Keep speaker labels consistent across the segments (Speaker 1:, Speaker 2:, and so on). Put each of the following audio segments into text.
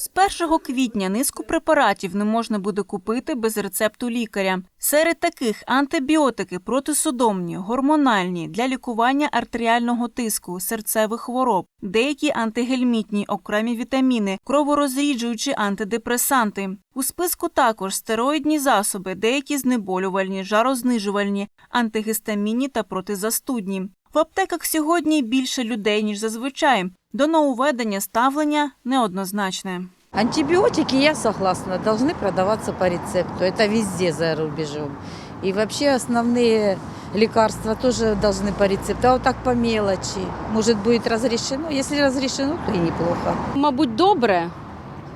Speaker 1: З 1 квітня низку препаратів не можна буде купити без рецепту лікаря. Серед таких антибіотики протисудомні, гормональні для лікування артеріального тиску, серцевих хвороб, деякі антигельмітні, окремі вітаміни, кроворозріджуючі антидепресанти. У списку також стероїдні засоби, деякі знеболювальні, жарознижувальні, антигистамінні та протизастудні. В аптеках сьогодні більше людей ніж зазвичай. До нововведення ставлення неоднозначне.
Speaker 2: Антибиотики, я согласна, должны продаваться по рецепту. Это везде за рубежом. И вообще основные лекарства тоже должны по рецепту. А вот так по мелочи. Может будет разрешено. Если разрешено, то и неплохо.
Speaker 3: Мабуть, добре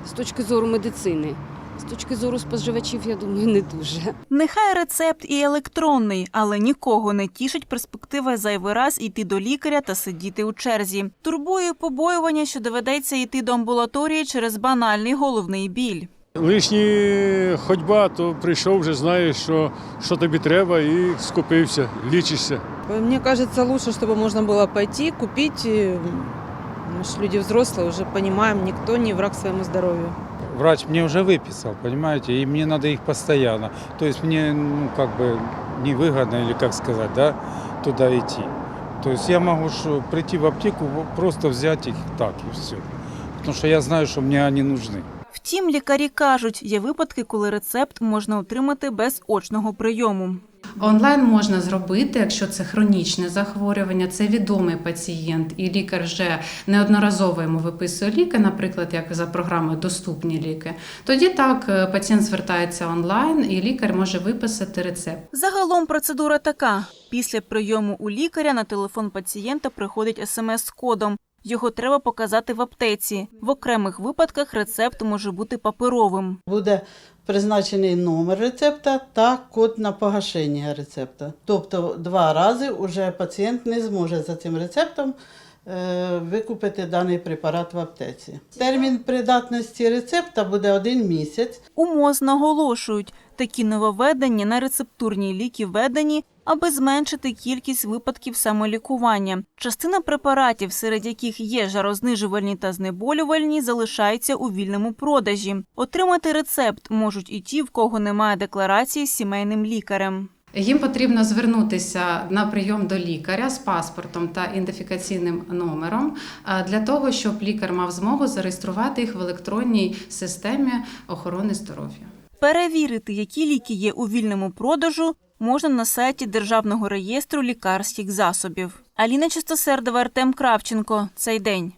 Speaker 3: з точки зору медицини. З точки зору споживачів, я думаю, не дуже.
Speaker 1: Нехай рецепт і електронний, але нікого не тішить перспектива зайвий раз йти до лікаря та сидіти у черзі. Турбує побоювання, що доведеться йти до амбулаторії через банальний головний біль.
Speaker 4: Лишні ходьба, то прийшов, вже знаєш, що, що тобі треба, і скупився, лічишся.
Speaker 5: Мне кажется, лучше, чтобы можно было пойти, купить. И, Мы же люди взрослые, уже понимаем, никто не враг своему здоровью.
Speaker 6: Врач мне уже выписал, понимаете, и мне надо их постоянно. То есть мне, ну, как бы невыгодно, или как сказать, да, туда идти. То есть я могу ж прийти в аптеку, во- просто взять их так и все. Потому что я знаю, что мне они нужны.
Speaker 1: Втім, лікарі кажуть, є випадки, коли рецепт можна отримати без очного прийому.
Speaker 7: Онлайн можна зробити, якщо це хронічне захворювання, це відомий пацієнт, і лікар вже неодноразово йому виписує ліки, наприклад, як за програмою Доступні ліки. Тоді так е, пацієнт звертається онлайн, і лікар може виписати рецепт.
Speaker 1: Загалом процедура така: після прийому у лікаря на телефон пацієнта приходить смс з кодом. Його треба показати в аптеці. В окремих випадках рецепт може бути паперовим.
Speaker 8: Буде призначений номер рецепта та код на погашення рецепта. Тобто два рази вже пацієнт не зможе за цим рецептом викупити даний препарат в аптеці. Термін придатності рецепта буде один місяць.
Speaker 1: У МОЗ наголошують, такі нововведення на рецептурні ліки введені, аби зменшити кількість випадків самолікування. Частина препаратів, серед яких є жарознижувальні та знеболювальні, залишається у вільному продажі. Отримати рецепт можуть і ті, в кого немає декларації з сімейним лікарем.
Speaker 7: Їм потрібно звернутися на прийом до лікаря з паспортом та ідентифікаційним номером для того, щоб лікар мав змогу зареєструвати їх в електронній системі охорони здоров'я.
Speaker 1: Перевірити, які ліки є у вільному продажу, можна на сайті Державного реєстру лікарських засобів. Аліна Чистосердова, Артем Кравченко. Цей день.